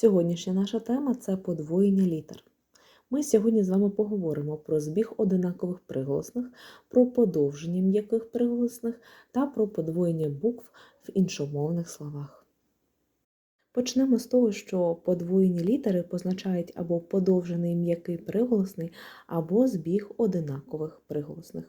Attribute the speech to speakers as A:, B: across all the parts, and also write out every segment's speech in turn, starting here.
A: Сьогоднішня наша тема це подвоєння літер. Ми сьогодні з вами поговоримо про збіг одинакових приголосних, про подовження м'яких приголосних та про подвоєння букв в іншомовних словах. Почнемо з того, що подвоєні літери позначають або подовжений м'який приголосний, або збіг одинакових приголосних.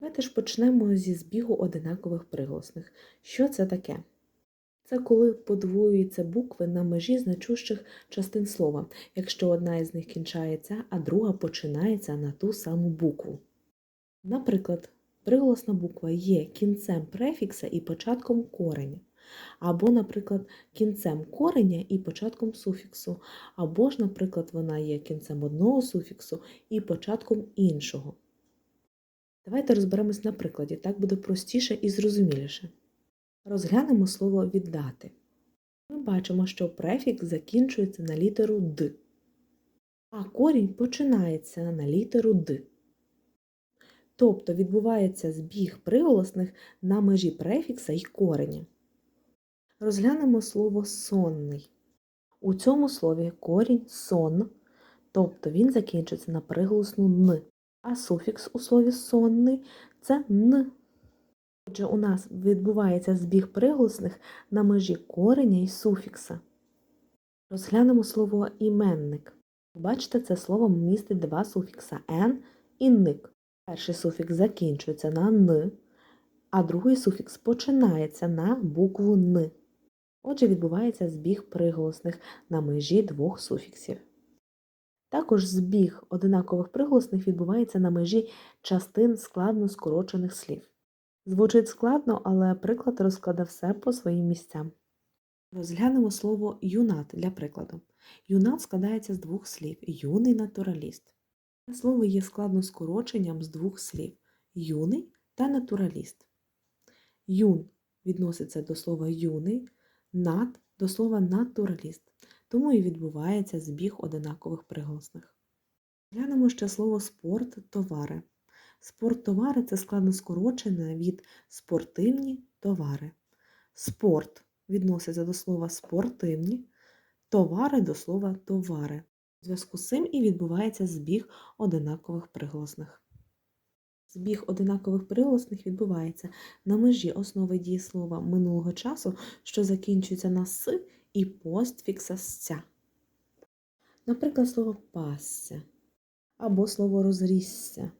A: Давайте ж почнемо зі збігу одинакових приголосних. Що це таке? Це коли подвоюються букви на межі значущих частин слова, якщо одна із них кінчається, а друга починається на ту саму букву. Наприклад, приголосна буква є кінцем префікса і початком кореня. Або, наприклад, кінцем кореня і початком суфіксу, або ж, наприклад, вона є кінцем одного суфіксу і початком іншого. Давайте розберемось на прикладі, так буде простіше і зрозуміліше. Розглянемо слово віддати. Ми бачимо, що префікс закінчується на літеру Д, а корінь починається на літеру Д. Тобто відбувається збіг приголосних на межі префікса і кореня. Розглянемо слово сонний. У цьому слові корінь сон, тобто він закінчується на приголосну н, а суфікс у слові сонний це н. Отже, у нас відбувається збіг приголосних на межі кореня і суфікса. Розглянемо слово іменник. Бачите, це слово містить два суфікса «н» і «ник». Перший суфікс закінчується на «н», а другий суфікс починається на букву «н». Отже, відбувається збіг приголосних на межі двох суфіксів. Також збіг одинакових приголосних відбувається на межі частин складно скорочених слів. Звучить складно, але приклад розкладе все по своїм місцям. Розглянемо слово юнат для прикладу. Юнат складається з двох слів юний натураліст. Це слово є складно скороченням з двох слів юний та натураліст. Юн відноситься до слова юний, нат до слова натураліст, тому і відбувається збіг одинакових приголосних. Глянемо ще слово спорт товари. Спорттовари це складно скорочене від спортивні товари. Спорт відноситься до слова спортивні, товари до слова товари. У зв'язку з цим і відбувається збіг одинакових приголосних. Збіг одинакових приголосних відбувається на межі основи дієслова минулого часу, що закінчується на с і постфікса «сця». Наприклад, слово пасся або слово розрісся.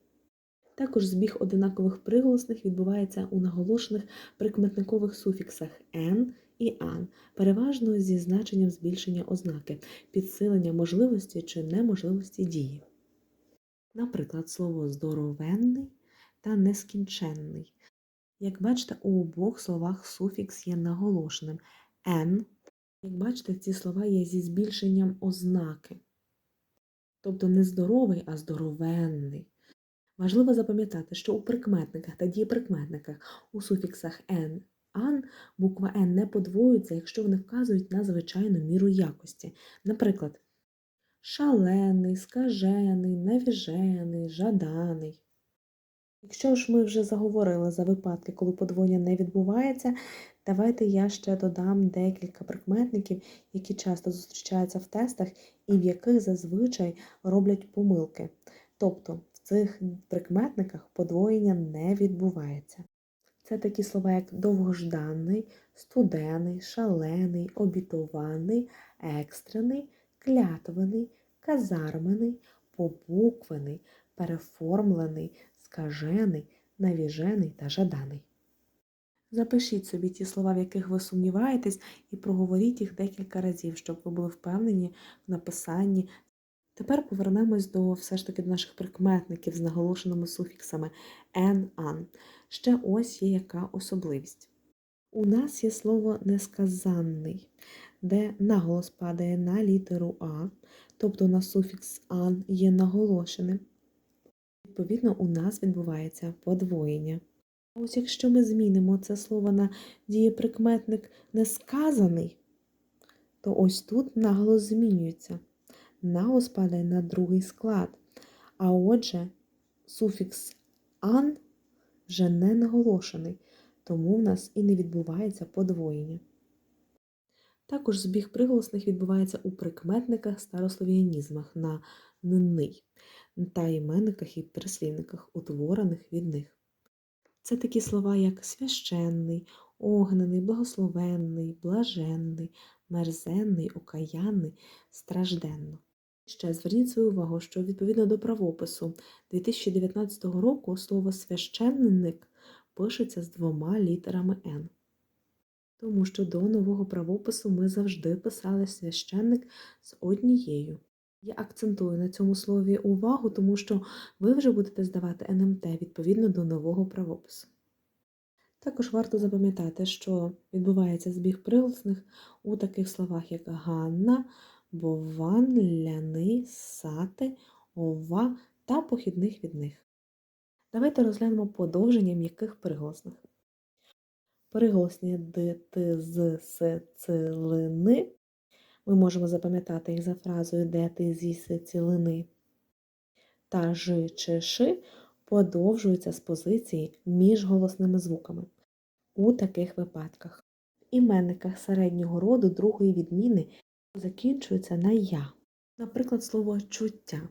A: Також збіг одинакових приголосних відбувається у наголошених прикметникових суфіксах «н» і «ан», переважно зі значенням збільшення ознаки, підсилення можливості чи неможливості дії. Наприклад, слово здоровенний та нескінченний. Як бачите, у обох словах суфікс є наголошеним «н». Як бачите, ці слова є зі збільшенням ознаки. Тобто не здоровий, а здоровенний. Важливо запам'ятати, що у прикметниках та дієприкметниках у суфіксах «н», «ан» буква «н» не подвоюється, якщо вони вказують на звичайну міру якості. Наприклад, шалений, скажений, навіжений, жаданий. Якщо ж ми вже заговорили за випадки, коли подвоєння не відбувається, давайте я ще додам декілька прикметників, які часто зустрічаються в тестах і в яких зазвичай роблять помилки. Тобто цих прикметниках подвоєння не відбувається. Це такі слова, як довгожданий, студений, шалений, обітований, екстрений, клятвений, казармений, побуквений, переформлений, скажений, навіжений та жаданий. Запишіть собі ті слова, в яких ви сумніваєтесь, і проговоріть їх декілька разів, щоб ви були впевнені в написанні. Тепер повернемось до все ж таки до наших прикметників з наголошеними суфіксами «ен», «ан». Ще ось є яка особливість. У нас є слово несказанний, де наголос падає на літеру А, тобто на суфікс ан є наголошеним. Відповідно, у нас відбувається подвоєння. А ось якщо ми змінимо це слово на дієприкметник несказаний, то ось тут наголос змінюється. Наголос падає на другий склад. А отже, суфікс ан вже не наголошений, тому в нас і не відбувається подвоєння. Також збіг приголосних відбувається у прикметниках старослов'янізмах на «ний» та іменниках і прислівниках, утворених від них. Це такі слова, як священний, огнений, благословенний, блаженний, мерзенний, окаянний, стражденно. Ще зверніть свою увагу, що відповідно до правопису 2019 року слово священник пишеться з двома літерами Н. Тому що до нового правопису ми завжди писали священник з однією. Я акцентую на цьому слові увагу, тому що ви вже будете здавати НМТ відповідно до нового правопису. Також варто запам'ятати, що відбувається збіг приголосних у таких словах, як Ганна, Бован, Ляни, Сати, Ова та похідних від них. Давайте розглянемо подовження м'яких приголосних. Приголосні д, т, з, с, ц. Ми можемо запам'ятати їх за фразою де ти зі си, цілини. Та ж чи ши подовжуються з позиції між голосними звуками. У таких випадках в іменниках середнього роду другої відміни закінчується на я. Наприклад, слово чуття.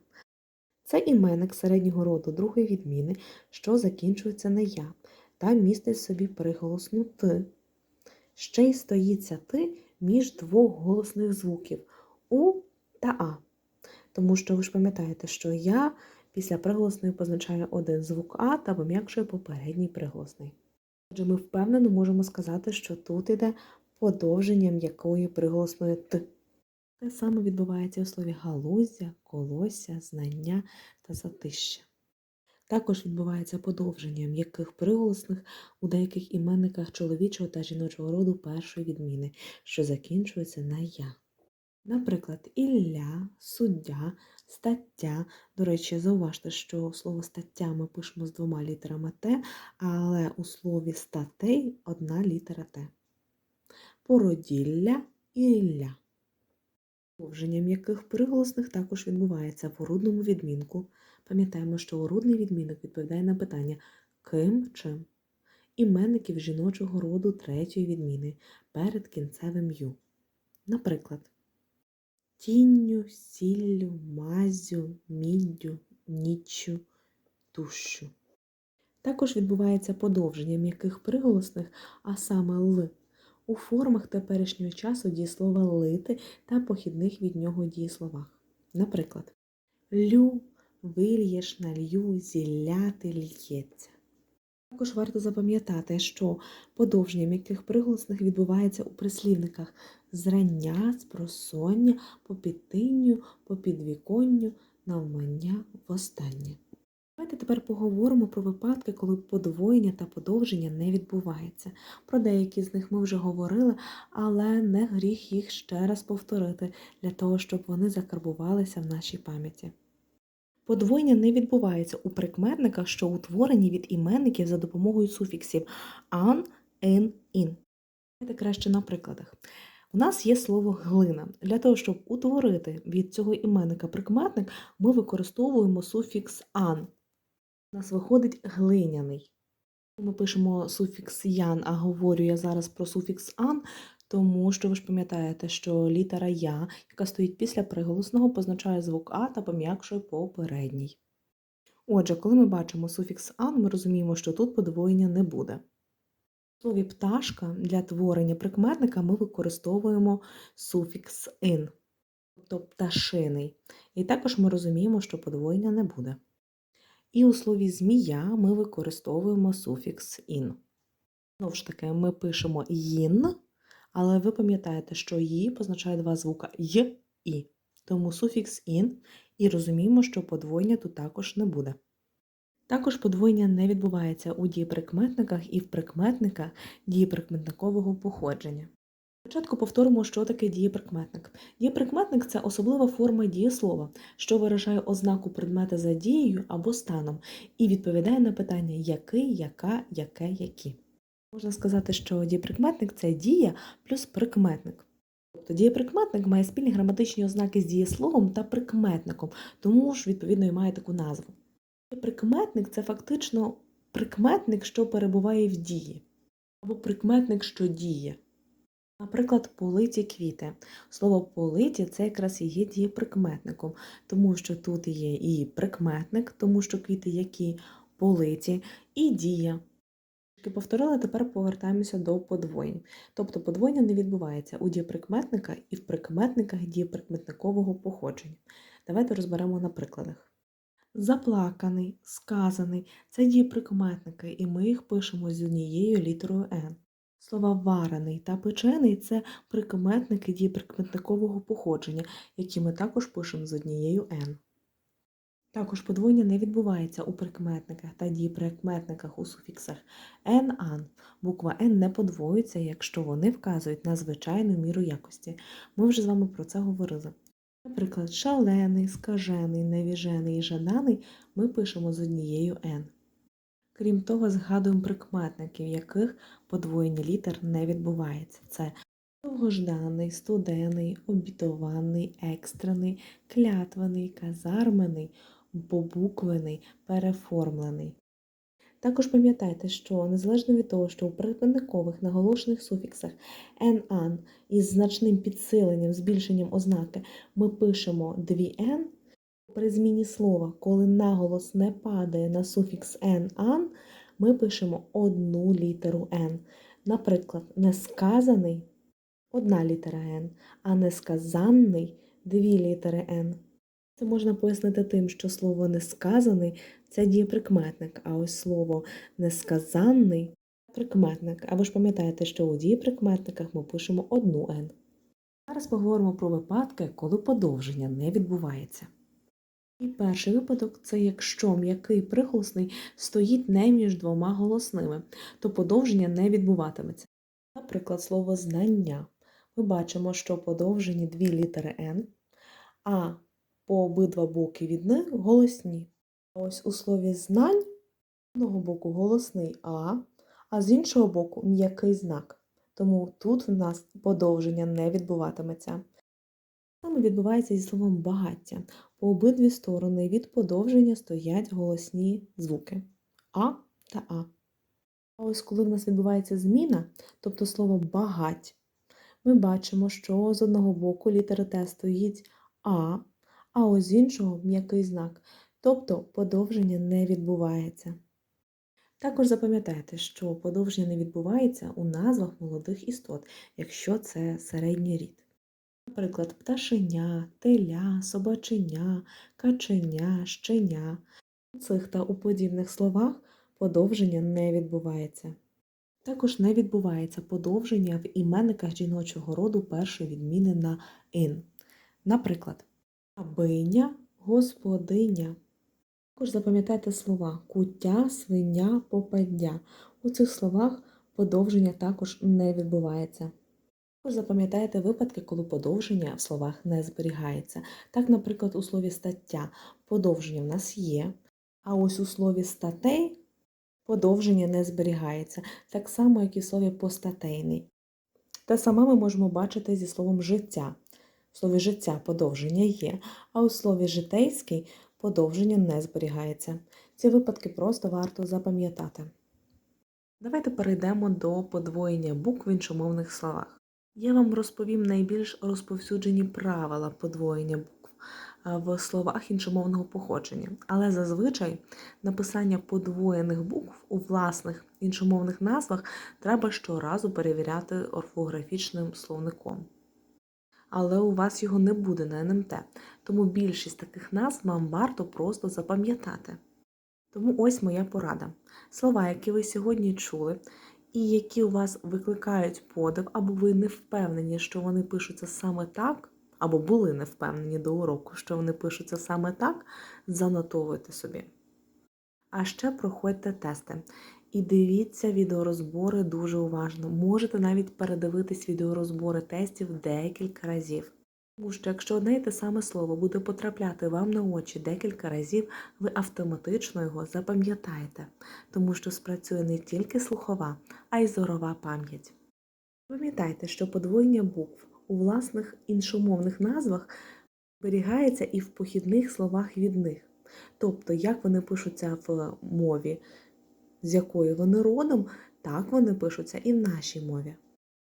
A: Це іменник середнього роду другої відміни, що закінчується на я, та містить собі приголосну т. Ще й стоїться ти між двох голосних звуків У та А. Тому що ви ж пам'ятаєте, що я після приголосної позначає один звук А та пом'якшує попередній приголосний. Отже, ми впевнено можемо сказати, що тут іде подовження м'якої приголосної Т. Те саме відбувається у слові галузя, колося, знання та затища. Також відбувається подовження м'яких приголосних у деяких іменниках чоловічого та жіночого роду першої відміни, що закінчується на я. Наприклад, Ілля, суддя, стаття. До речі, зауважте, що слово стаття ми пишемо з двома літерами Т, але у слові статей одна літера Т. Породілля Ілля. Подовження м'яких приголосних також відбувається в орудному відмінку. Пам'ятаємо, що орудний відмінок відповідає на питання ким чим. Іменників жіночого роду третьої відміни перед кінцевим ю. Наприклад, тінню, сіллю, мазю, міддю, ніччю, тущу. Також відбувається подовження м'яких приголосних, а саме л, у формах теперішнього часу дієслова лити та похідних від нього дієсловах. Наприклад, лю, вильєш, налью, зілляти, лється. Також варто запам'ятати, що подовження м'яких приголосних відбувається у прислівниках зрання, спросоння, по підтинню, по підвіконню, навмання, востаннє. Давайте тепер поговоримо про випадки, коли подвоєння та подовження не відбувається. Про деякі з них ми вже говорили, але не гріх їх ще раз повторити, для того, щоб вони закарбувалися в нашій пам'яті. Подвоєння не відбувається у прикметниках, що утворені від іменників за допомогою суфіксів ан, ен, ін. Давайте краще на прикладах. У нас є слово глина. Для того, щоб утворити від цього іменника прикметник, ми використовуємо суфікс ан. У нас виходить глиняний. Ми пишемо суфікс ян, а говорю я зараз про суфікс ан, тому що ви ж пам'ятаєте, що літера Я, яка стоїть після приголосного, позначає звук А та пом'якшує попередній. Отже, коли ми бачимо суфікс ан, ми розуміємо, що тут подвоєння не буде. В слові пташка для творення прикметника ми використовуємо суфікс ин, тобто пташиний. І також ми розуміємо, що подвоєння не буде. І у слові змія ми використовуємо суфікс ін. Знову ж таки, ми пишемо їн, але ви пам'ятаєте, що її позначає два звука й і. Тому суфікс ін, і розуміємо, що подвоєння тут також не буде. Також подвоєння не відбувається у дієприкметниках і в прикметниках дієприкметникового походження. Спочатку повторимо, що таке дієприкметник. Дієприкметник це особлива форма дієслова, що виражає ознаку предмета за дією або станом, і відповідає на питання який, яка, яке, які. Можна сказати, що дієприкметник це дія плюс прикметник. Тобто дієприкметник має спільні граматичні ознаки з дієсловом та прикметником, тому ж, відповідно, і має таку назву. Прикметник це фактично прикметник, що перебуває в дії, або прикметник, що діє. Наприклад, политі квіти. Слово политі це якраз є дієприкметником, тому що тут є і прикметник, тому що квіти які политі, і дія. Повторили, тепер повертаємося до подвоєнь. Тобто подвоєння не відбувається у дієприкметника і в прикметниках дієприкметникового походження. Давайте розберемо на прикладах. Заплаканий, сказаний це дієприкметники, і ми їх пишемо з однією літерою Н. Слова варений та печений це прикметники дієприкметникового походження, які ми також пишемо з однією Н. Також подвоєння не відбувається у прикметниках та дієприкметниках у суфіксах «ен», «ан». Буква «н» не подвоюється, якщо вони вказують на звичайну міру якості. Ми вже з вами про це говорили. Наприклад, шалений, скажений, невіжений і жаданий ми пишемо з однією «н». Крім того, згадуємо прикметники, в яких подвоєння літер не відбувається. Це довгожданий, студений, обітований, екстрений, клятвений, казармений, побуквений, переформлений. Також пам'ятайте, що незалежно від того, що у прикметникових наголошених суфіксах «н», «ан» із значним підсиленням, збільшенням ознаки ми пишемо дві «н», при зміні слова, коли наголос не падає на суфікс «н», «ан», ми пишемо одну літеру «н». Наприклад, несказаний одна літера «н», а несказанний дві літери «н». Це можна пояснити тим, що слово несказаний це дієприкметник, а ось слово несказанний прикметник. А ви ж пам'ятаєте, що у дієприкметниках ми пишемо одну «н». Зараз поговоримо про випадки, коли подовження не відбувається. І перший випадок це якщо м'який приголосний стоїть не між двома голосними, то подовження не відбуватиметься. Наприклад, слово знання. Ми бачимо, що подовжені дві літери Н, а по обидва боки від них голосні. Ось у слові знань з одного боку голосний А, а з іншого боку м'який знак. Тому тут в нас подовження не відбуватиметься. Саме відбувається зі словом багаття. По обидві сторони від подовження стоять голосні звуки А та А. А ось коли в нас відбувається зміна, тобто слово багать, ми бачимо, що з одного боку літера Т стоїть А, а ось з іншого м'який знак, тобто подовження не відбувається. Також запам'ятайте, що подовження не відбувається у назвах молодих істот, якщо це середній рід. Наприклад, пташеня, теля, собаченя, каченя, щеня. У цих та у подібних словах подовження не відбувається. Також не відбувається подовження в іменниках жіночого роду першої відміни на ин. Наприклад, рабиня, господиня. Також запам'ятайте слова куття, свиня, попаддя. У цих словах подовження також не відбувається. Також запам'ятайте випадки, коли подовження в словах не зберігається. Так, наприклад, у слові стаття подовження в нас є, а ось у слові статей подовження не зберігається, так само, як і в слові постатейний. Те саме ми можемо бачити зі словом життя. В слові життя подовження є, а у слові житейський подовження не зберігається. Ці випадки просто варто запам'ятати. Давайте перейдемо до подвоєння букв в іншомовних словах. Я вам розповім найбільш розповсюджені правила подвоєння букв е, в словах іншомовного походження, але зазвичай написання подвоєних букв у власних іншомовних назвах треба щоразу перевіряти орфографічним словником. Але у вас його не буде на НМТ, тому більшість таких назв вам варто просто запам'ятати. Тому ось моя порада. Слова, які ви сьогодні чули, і які у вас викликають подив, або ви не впевнені, що вони пишуться саме так, або були не впевнені до уроку, що вони пишуться саме так, занотовуйте собі. А ще проходьте тести. І дивіться відеорозбори дуже уважно. Можете навіть передивитись відеорозбори тестів декілька разів. Тому що якщо одне й те саме слово буде потрапляти вам на очі декілька разів, ви автоматично його запам'ятаєте, тому що спрацює не тільки слухова, а й зорова пам'ять. Пам'ятайте, що подвоєння букв у власних іншомовних назвах зберігається і в похідних словах від них. Тобто, як вони пишуться в мові, з якої вони родом, так вони пишуться і в нашій мові.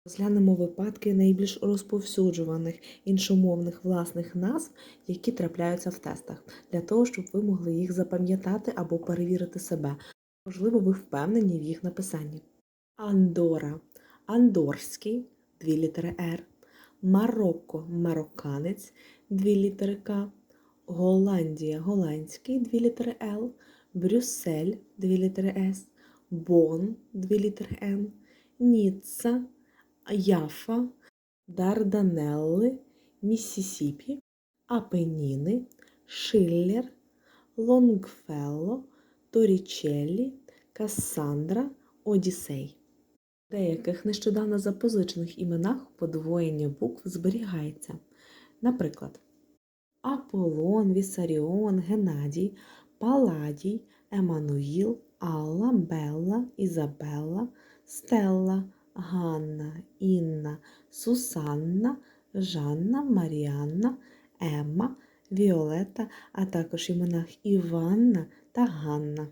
A: Розглянемо випадки найбільш розповсюджуваних іншомовних власних назв, які трапляються в тестах, для того, щоб ви могли їх запам'ятати або перевірити себе. Можливо, ви впевнені в їх написанні. Андора андорський, дві літери Р. Марокко марокканець, дві літери К. Голландія голландський, дві літери Л. Брюссель, дві літери С. Бон, дві літери Н. Ніцца, Яфа, Дарданелли, Міссісіпі, Апеніни, Шиллер, Лонгфелло, Торічеллі, Кассандра, Одіссей. В деяких нещодавно запозичених іменах подвоєння букв зберігається. Наприклад, Аполлон, Вісаріон, Геннадій, Паладій, Еммануїл, Алла, Белла, Ізабелла, Стелла, Ганна, Інна, Сусанна, Жанна, Маріанна, Емма, Віолета, а також іменах Іванна та Ганна.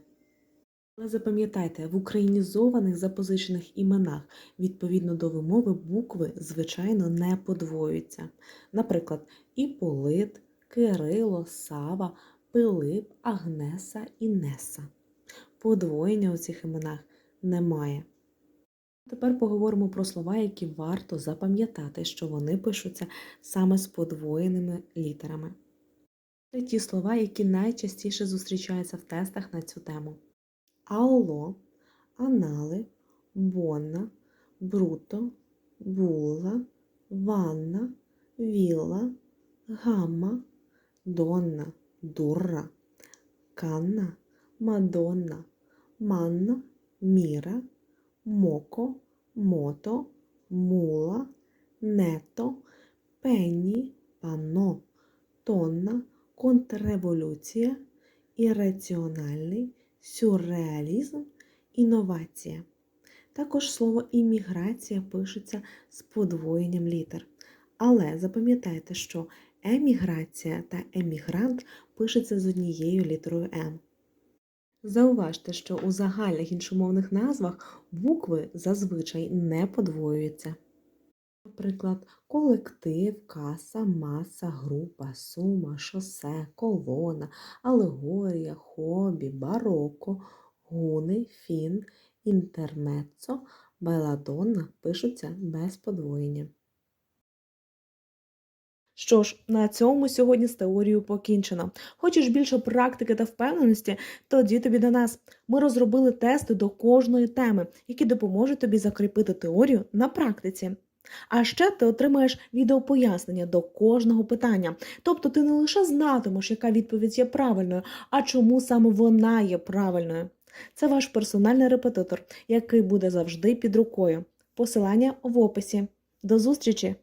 A: Але запам'ятайте, в українізованих запозичених іменах відповідно до вимови букви, звичайно, не подвоюються. Наприклад, Іполит, Кирило, Сава, Пилип, Агнеса, Інеса. Подвоєння у цих іменах немає. Тепер поговоримо про слова, які варто запам'ятати, що вони пишуться саме з подвоєними літерами. Це ті слова, які найчастіше зустрічаються в тестах на цю тему. Аоло, анали, бонна, бруто, булла, ванна, вілла, гамма, донна, дурра, канна, мадонна, манна, міра, моко, мото, мула, нето, пенні, панно, тонна, контрреволюція, ірраціональний, сюрреалізм, інновація. Також слово імміграція пишеться з подвоєнням літер. Але запам'ятайте, що еміграція та емігрант пишеться з однією літерою М. Зауважте, що у загальних іншомовних назвах букви зазвичай не подвоюються. Наприклад, колектив, каса, маса, група, сума, шосе, колона, алегорія, хобі, бароко, гуни, фін, інтермеццо, беладонна пишуться без подвоєння. Що ж, на цьому сьогодні з теорією покінчено. Хочеш більше практики та впевненості? Тоді тобі до нас. Ми розробили тести до кожної теми, які допоможуть тобі закріпити теорію на практиці. А ще ти отримаєш відеопояснення до кожного питання. Тобто ти не лише знатимеш, яка відповідь є правильною, а чому саме вона є правильною. Це ваш персональний репетитор, який буде завжди під рукою. Посилання в описі. До зустрічі!